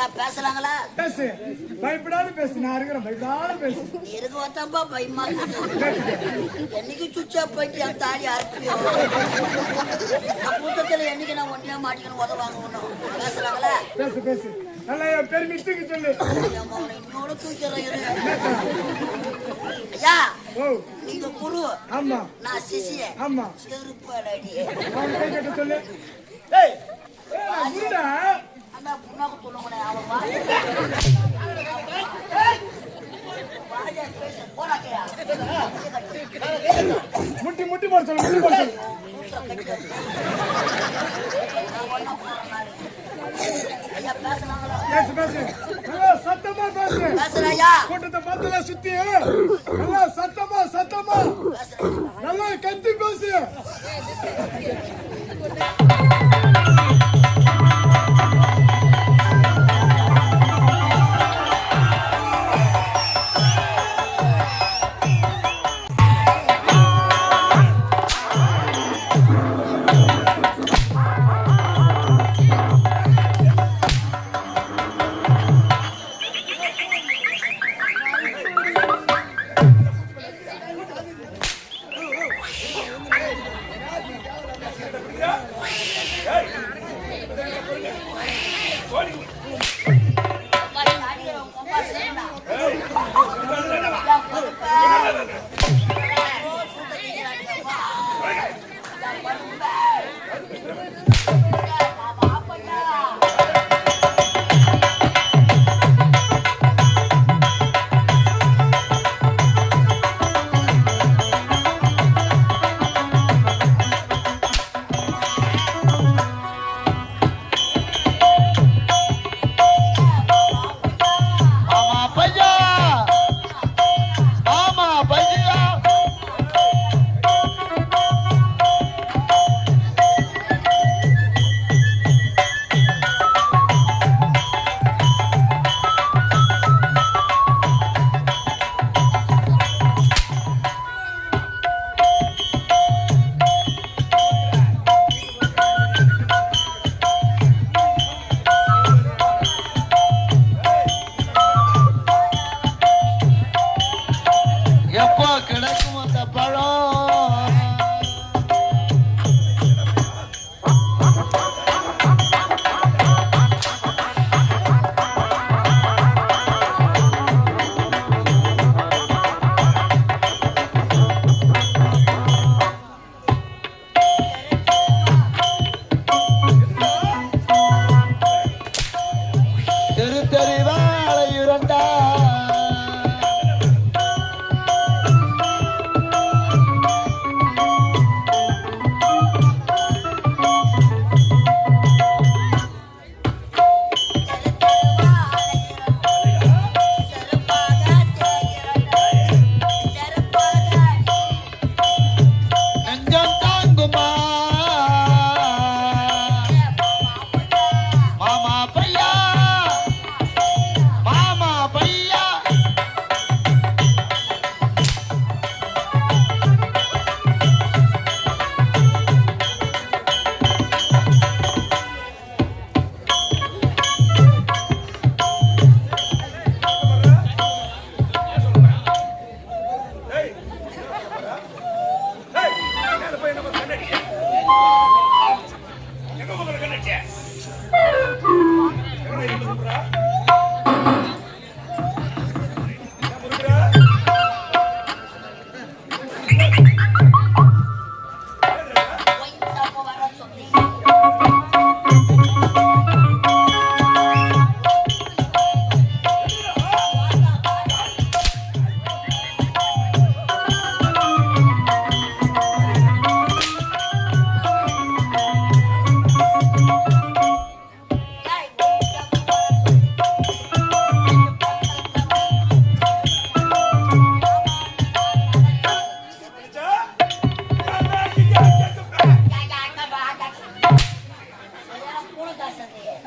ஐயா பேசுறாங்களா? பேசு. பயப்படாத பேசு. நான் இருக்கிறேன். பயப்படாத பேசு. நீ இருக்க வந்தாப்பா பயமா. என்னைக்கு ஆஃப் பண்ணிட்டு என் தாலி அறுப்பியோ நான் கூட்டத்துல என்னைக்கு நான் ஒன்றியா மாட்டிக்கணும் உதவாங்க ஒண்ணும் பேசுறாங்களா? பேசு பேசு. நல்லா என் சொல்லு. இன்னோட தூக்கிறேன். ஐயா நீங்க குரு. ஆமா. நான் சிசிய ஆமா. சொல்லு. ஏய். ஏய், முட்டி முட்டி போட சொல்லு முட்டி போட சொல்லு. பேசு பேசு. சத்தமா பேசு. கூட்டத்தை பார்த்துல சுத்தி. நல்லா சத்தமா சத்தமா. நல்லா கத்தி பேசு.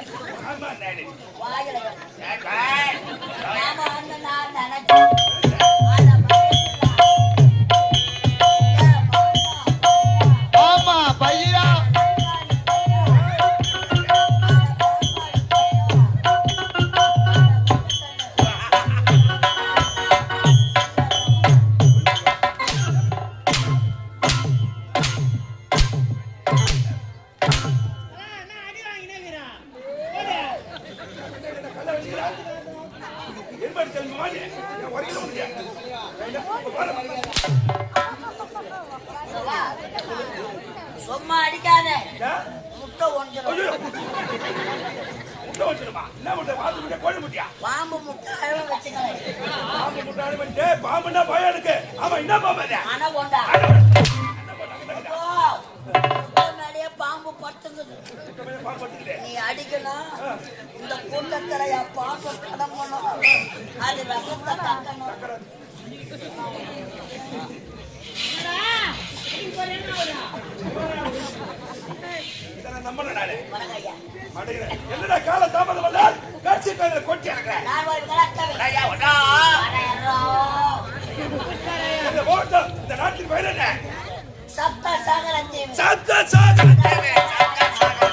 மாமா முட்டையா? பாம்பு முட்டை அளவு வச்சுக்கிறேன் பாம்பு முட்டை பயம் எனக்கு. ஆமா, என்ன பாம்பு அது? ஆனா கொண்டா. அட, ஓ, முட்டை மேலேயே பாம்பு பட்டுங்குது. நீ அடிக்கணும். இந்த கூட்டத்துல என் பாம்பு கடம்பணும் அது விஷத்தை தட்டணும். நான். நம்பல நானு. என்னடா கால தாமதம் வந்தால் காட்சி கையில கொட்டி இறங்குறேன். இந்த ஓட்டம், இந்த நாட்டின் பெயர் என்ன? சப்த சாகர சாகர. சத்த சாகர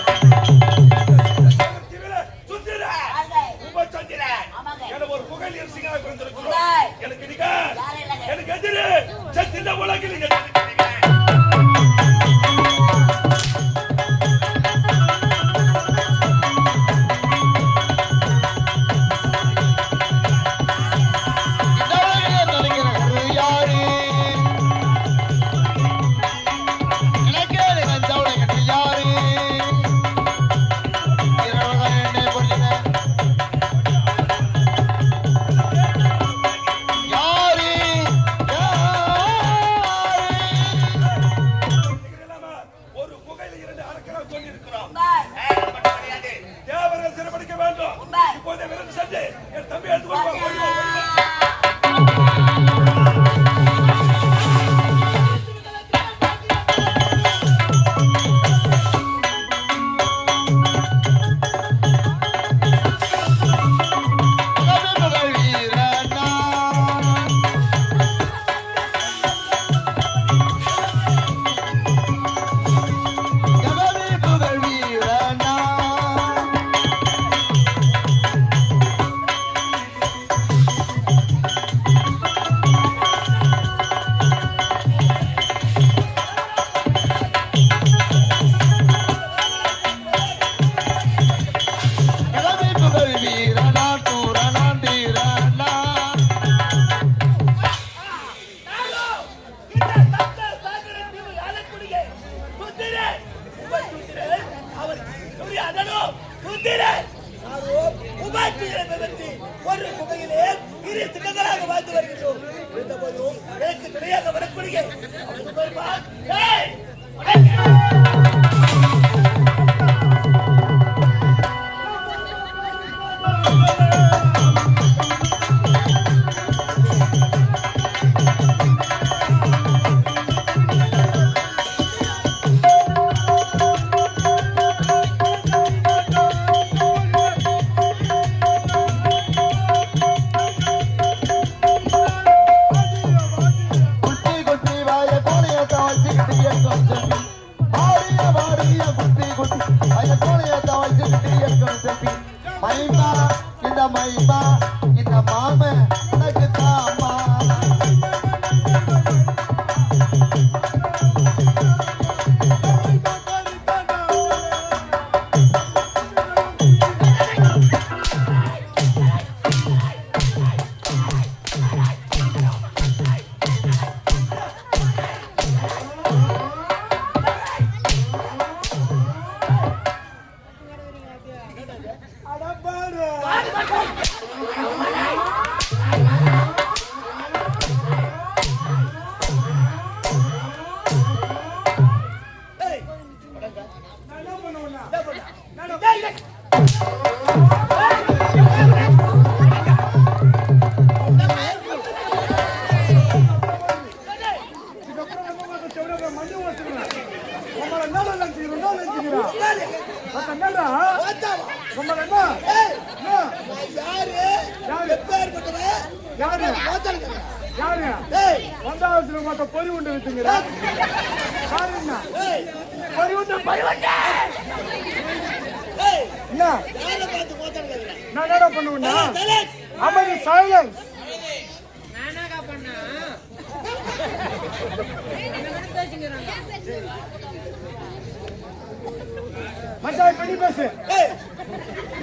வாடிய வாடிய குட்டி குட்டி வாய கோணைய தாழ்ச்சிக்கிட்டு இயக்கம் செப்பி மைமா இந்த மைமா இந்த மாம பொறி உண்டு வச்சுங்கிற யாரு என்ன ஏய்! பொறி உண்டு பொறி உண்டு ஏய்! என்ன? நான் என்னடா பண்ணுவேன்னா! அமைதி சைலன்ஸ் மச்சான் பண்ணி பேசு!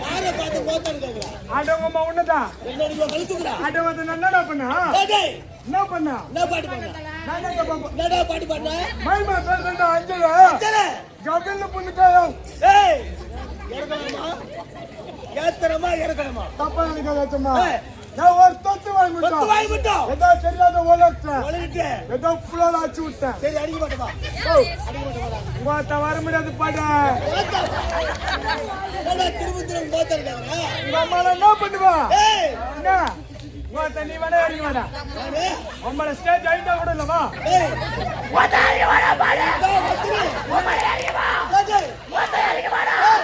யாரை பார்த்து பார்த்தானுங்க? ஆட்டவங்க அம்மா உன்னதான் என்னோட கழுத்துக்குறா வந்து நான் என்னடா பண்ணா டேய் என்ன பண்ணா? என்ன பாட்டு பண்ண? நான் என்ன பாப்பா என்னடா பாட்டு பண்ண? மைமா பேசுறா அஞ்சல? சரி கபில்ல புண்ணிட்டாயம் ஏய். இறக்கணுமா ஏத்தனமா இறக்கணுமா தப்பா நினைக்காதம்மா ஏய். நான் ஒரு தொத்து வாங்கி விட்டேன் வாங்கி விட்டோம். ஏதோ தெரியாத ஓலட்டேன் வளர்ந்துட்டு ஏதோ ஃபுல்லாக ஆச்சு விட்டேன். சரி அடிக்க மாட்டோமா அடிக்க மாட்டோமா உங்கள்கிட்ட வர முடியாது பாட திரும்ப திரும்ப போத்திருக்காங்க உங்க அம்மால என்ன பண்ணுவா ஏய் என்ன? உங்கள்கிட்ட நீ வேணா இறங்கி வேணா நானு உங்களோட ஸ்டேஜ் ஆயிட்டா கூட இல்லவா ஏய் இதோ வந்துரு. டேய், அம்மால வா சுமித்ரா அங்க வாடா. ஏய்,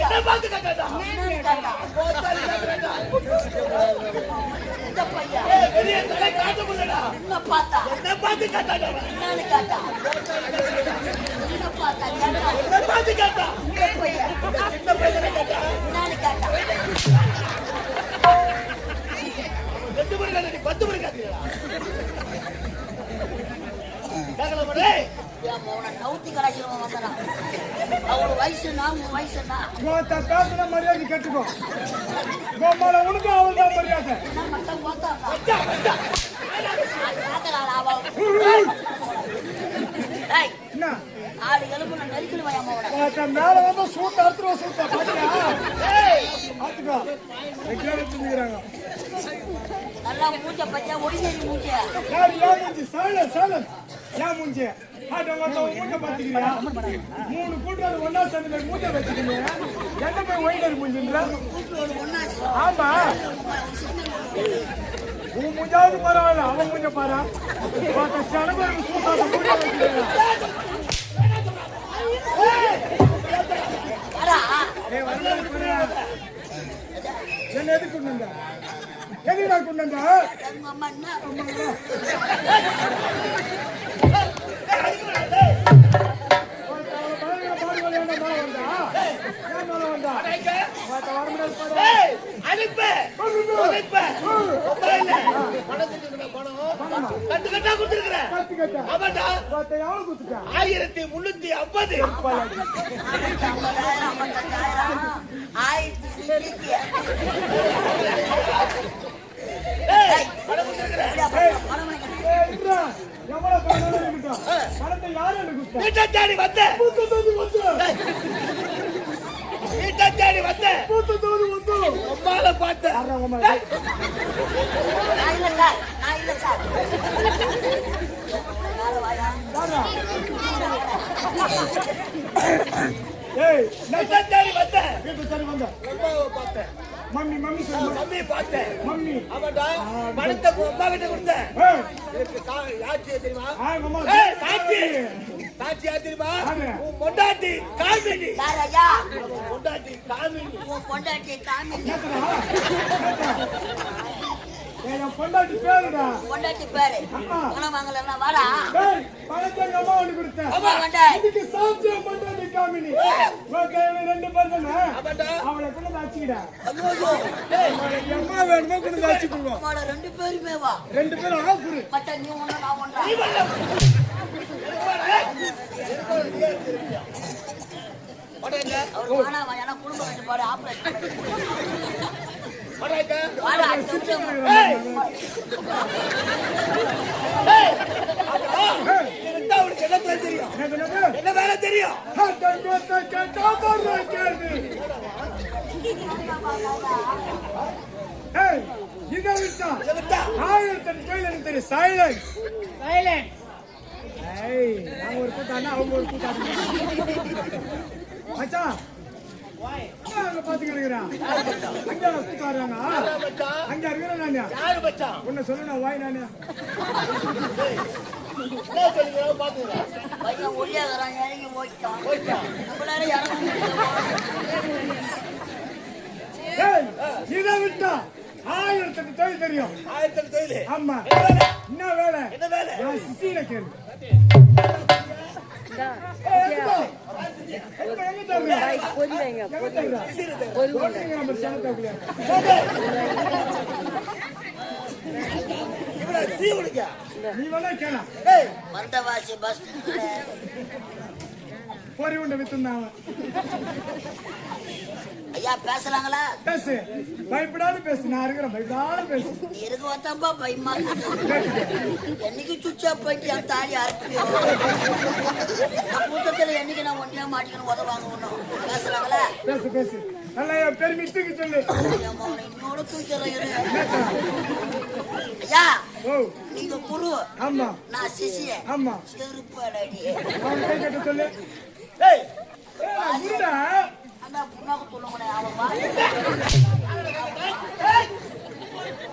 என்ன பார்த்து கேட்டா இந்த பையன் ஏய் தலை காட்ட முடியலடா பார்த்தா என்ன பார்த்து பார்த்தா என்ன பார்த்து இந்த பையன் பையன் ரெண்டு பத்து பேரும் கேட்டீங்களா கேட்கல என் மோகனை நவுத்தி கலாச்சிருவன் வந்தான் அவரு வயசுனா உன் வயசுனா உங்கள்கிட்ட பேசுன மரியாதை கேட்டுக்கோ உனக்கு அவள் தான் மரியாதை. மட்டும் என்ன? ஆடு நெருக்கல் வயா மோகனை உங்கள்கிட்ட மேல வந்து சூட்ட அறுத்துருவா சூட்ட. பாத்துக்கோ எடுத்துக்கிறாங்க நல்லா மூஞ்ச பச்சா ஒடிஞ்சேரி மூஞ்ச. சைலன் சைலன் ஏன் மூஞ்சி? ஆட்ட பாத்துக்கிறியா மூணு கூட்டாளர் ஒன்னா சேர்ந்து போய் மூஞ்ச வச்சுக்கிங்க என்ன போய் ஒயிட்டர் மூஞ்சின்ற? ஆமா. உன் மூஞ்சாவது பரவாயில்ல அவன் மூஞ்ச பாரா. பார்த்த சனபருக்கு சூட்டாத மூஞ்ச என்ன எதுக்கு கொண்டு கொண்டு ஆயிரத்தி முன்னூத்தி ஐம்பது ஆயிரத்தி சில்லறைக்கு. ஏய் பணம் கொடுத்துருக்குறேன் பணம் வாங்கிக்கணும். வீட்டை தேடி வந்த. வீட்டை தேடி வந்த ரொம்பால பார்த்த நான் இல்ல சார் நான் இல்ல சார் மேல வாயா. வீட்டை தேடி வந்த ரொம்பாவை பார்த்தேன்? மம்மி மம்மி சொல்லு மம்மி பார்த்தேன். மம்மி. ஆமாண்டா பணத்தை அம்மா கிட்ட கொடுத்தேன். ஏய், யாச்சு தெரியுமா? ஆ, அம்மா. ஏய், சாட்சி. சாட்சி யார்? தெரியுமா? உன் பொண்டாட்டி காமினி. உன் பொண்டாட்டி காமினி. உன் பொண்டாட்டி? ஏய், என் பொண்டாட்டி பேருடா. பொண்டாட்டி பேரு. ஆமா. பணம் வாங்கலன்னா வாடா. ஏய், பணத்தை எங்க அம்மா ஒண்ணு கொடுத்தேன் அம்மா வேண்டாம் இதுக்கு சாட்சியம் பண்றது காமினி. உன் கையில ரெண்டு பேர் தானே? அவளை கொண்டு வந்து ஐயோ. அம்மா வேணுமோ வந்து ரெண்டு பேருமே வா. ரெண்டு பேரும் மச்சா நீ ஒண்ணு நான் ஒன்றா நீ வா, ஏன்னா குடும்ப கட்டுப்பாடு ஆப்ரேஷன் என்ன வேலை தெரியும்? இதை விட்டா? ஆயிரத்தி கையில் எனக்கு தெரியும் சைலன்ஸ் ஏய் நாங்க ஒரு கூட்டானா அவங்க ஒரு கூட்டாங்க மச்சான் உன்னை சொல்லு நான் வாய் நானு சொல்லுங்க இதை விட்டா தொழில் தெரியும் ஆயிரத்தி எட்டு தொழில் ஆமா என்ன வேலை? என்ன வேலை? சிசியில கேளு ஏய், பஸ் பொறி உண்டை வித்துந்தான் ஐயா பேசுறாங்களா? பேசு. பயப்படாத பேசு. நான் இருக்கிறேன். பயப்படாத பேசு. நீ இருக்கு வந்தப்பா பயமா. என்னைக்கு ஆஃப் பண்ணிட்டு என் தாலி அறுப்பியோ நான் கூட்டத்துல என்னைக்கு நான் ஒன்றியா மாட்டிக்கணும் உதவாங்க ஒண்ணும் பேசுறாங்களா? பேசு பேசு. நல்லா என் பெருமை தூக்கி சொல்லு. என் மகனை இன்னோட தூக்கிறேன் இரு. ஐயா ஓ. நீங்க குரு. ஆமா. நான் சிசிய ஆமா. செருப்பாடி சொல்லு. ஏய் ஏய், உருடா. அந்த புண்ணாக்கு சொல்லுங்க அவன் வாய்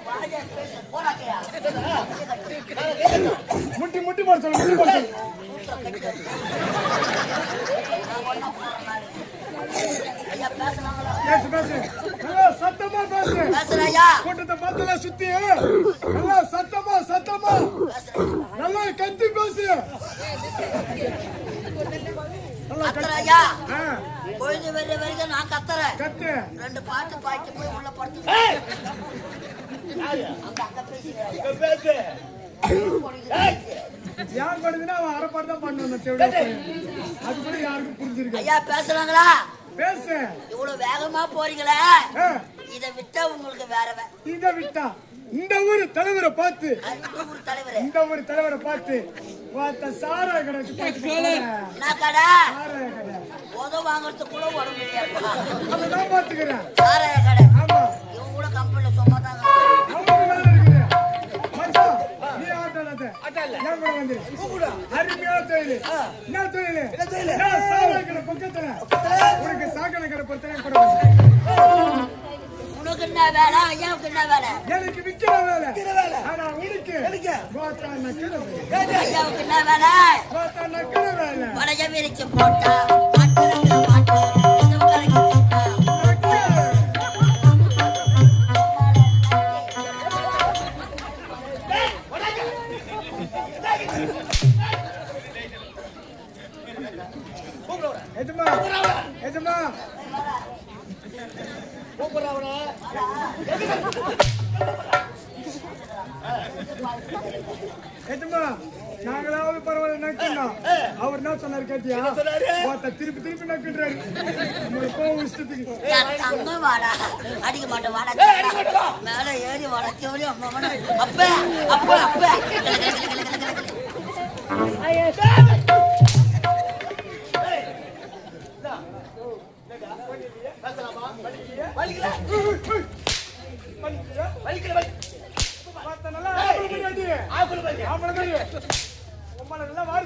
வாயை பேச போறாக்கையா முட்டி முட்டி போட சொல்லு முட்டி போட சொல்லு ஐயா பேசுறாங்களா பேசு பேசு நல்லா சத்தமா பேசு பேசுறாயா கூட்டத்தை பார்த்தல சுத்தி நல்லா சத்தமா சத்தமா பேசுறேன் நல்லா கத்தி பேசு நல்லா கத்தி கத்துறாயா ஆ, பொழுது வர்ற வரைக்கும் நான் கத்துறேன் கத்து ரெண்டு பாட்டு பாய்ச்சி போய் உள்ள படுத்து ஏய் அங்க அங்க பேசுறேன் இங்க பேசு யார் பண்ணுதுன்னா அவன் அரை பாட்டு தான் பண்ணுவான் தேவையா அது கூட யாருக்கும் புரிஞ்சிருக்கு ஐயா பேசுறாங்களா? பேசு. இவ்வளவு வேகமா போறீங்களே. இதை விட்டா உங்களுக்கு வேற வே- இத விட்டா இந்த ஊர் தலைவரை பார்த்து. அந்த ஊர் தலைவர். இந்த ஊர் தலைவரை பார்த்து. பார்த்த சாராய கடைக்கு கடை? உதவ வாங்குறதுக்கு கூட? உடம்பு நான் பார்த்துக்கிறேன். சாராய கடை. ஆட்டாடாத ஆட்டால. ஏன் கூட வந்து கூப்பிடா அருமையான தொழில்? என்ன தொழில்? என்ன தொழிலு? கடை பக்கத்துல உனக்கு சாக்கடை கடை பொறுத்தவரை கூட. உனக்கு என்ன வேலை? ஐயாவுக்கு என்ன வேலை? எனக்கு விக்கிற வேலை. விக்கிற வேலை. ஆனா உனக்கு எனக்கு? கோத்தா நக்கிற வேலை. ஐயாவுக்கு என்ன வேலை? கோத்தா நக்கிற வேலை. வடக விரிச்சு போட்டா. மாட்டுறதுல மாட்டு. ஆம்பளை மாதிரி அடி. ஆக்குல பாரு ஆம்பளை நல்லா வாரி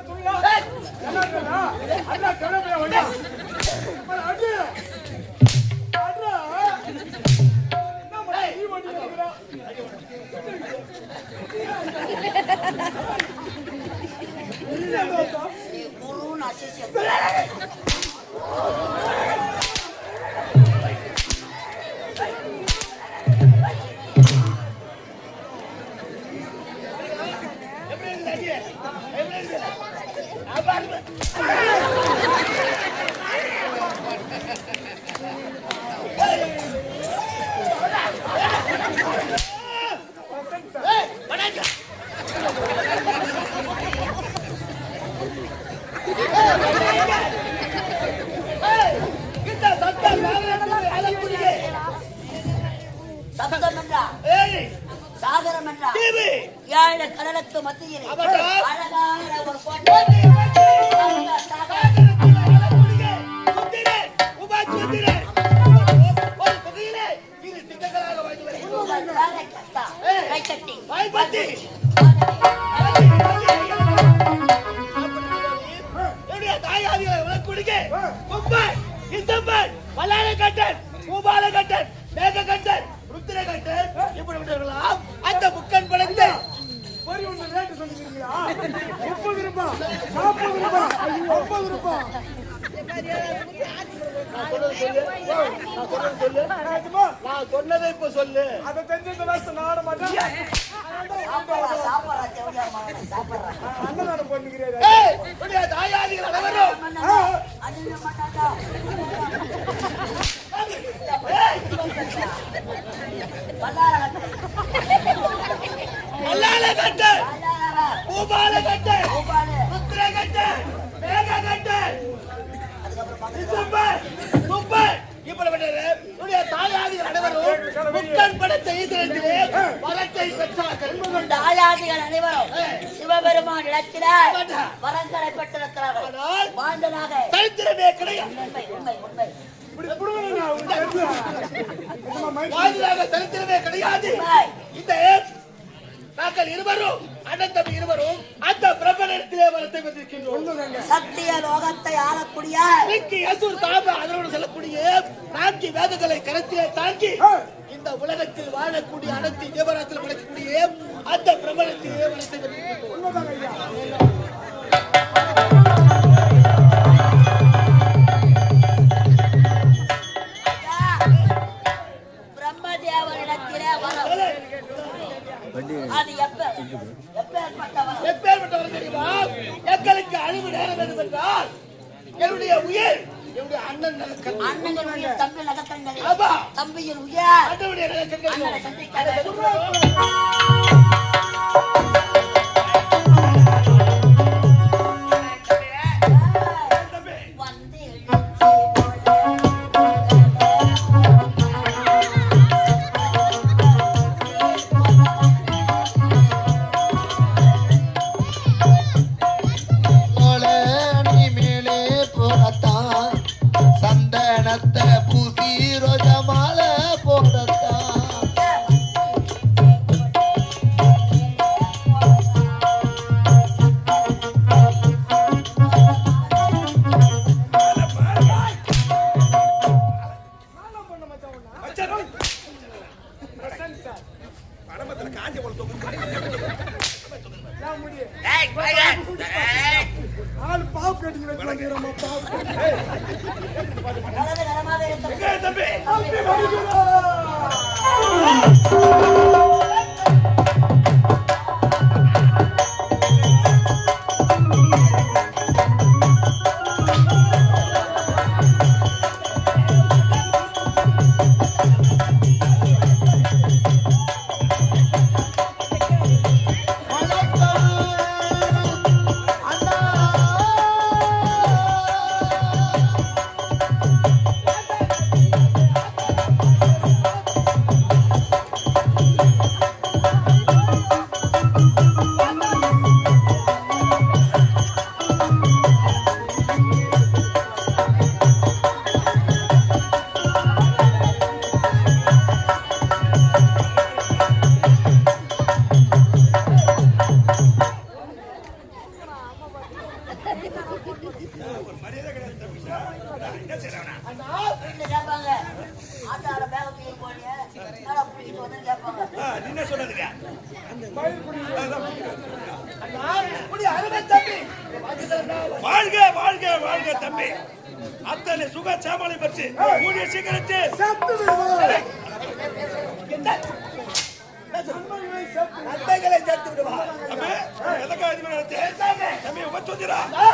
என்ன அண்ணா, அடி. நீ இல்ல, சாகரம் என்றா டிவி ஏழு கடலுக்கு மத்தியில். அழகான ஒரு பொண்ணு கட்டன் பூபால கட்டன் மேக கட்டன் ருத்திர கட்டன் இப்படிப்பட்டவர்களாம் அந்த முக்கன் படத்தை பொரி ஒண்ணு ரேட்டு சொல்லிக்கிறீங்களா முப்பது ரூபாய் நாற்பது ரூபாய் ஐம்பது ரூபாய் நான் சொன்னதை இப்ப சொல்லு. அதை தெரிஞ்ச நாட மாட்டேன் அன்னதானம் பண்ணுகிறேன். தாயாதிகள் அனைவரும் கட்டன் பல்லார பூபால கட்டன் பூபாலு. ருத்திர கட்டன் மேக கட்டன் தாயாதிகள் அனைவரும் முக்கன் படத்தை ஈஸ்வரத்திலே வரத்தை பெற்றார்கள் இந்த ஆயாதிகள் அனைவரும் சிவபெருமான் இடத்தில வரங்களை பெற்றிருக்கிறார்கள் ஆனால் வாழ்ந்ததாக சரித்திரமே கிடையாது. உண்மை உண்மை உண்மை இப்படி புடுங்கணும் நான் உங்களுக்கு தெரியுமா? நிஜமா மயக்கம் வாழ்ந்ததாக சரித்திரமே கிடையாது. உண்மை. இந்த நாங்கள் இருவரும் அண்ணன் தம்பி இருவரும் அந்த பிரபலத்திலே வரத்தை பெற்றிருக்கின்றோம். சொல்லுங்க. சத்திய லோகத்தை ஆளக்கூடிய இன்னைக்கு யசூர் சாப அதனோடு செல்லக்கூடிய நான்கு வேதங்களை கரத்திலே தாங்கி இந்த உலகத்தில் வாழக்கூடிய அனைத்து தேவராத்தில் வளர்க்கக்கூடிய அந்த பிரபலத்திலே வரத்தை பெற்றிருக்கின்றோம். எப்பேற்பட்டவர் தெரியுமா? எங்களுக்கு அழிவு நேரம் வேண்டும் என்றால் என்னுடைய உயிர் அண்ணனுடைய தம்பி ஆமா. தம்பியின் உயர். அண்ணனுடைய நலக்கண்கள் மச்சான், பிரசன்ட் போல ஆள் பாவு தம்பி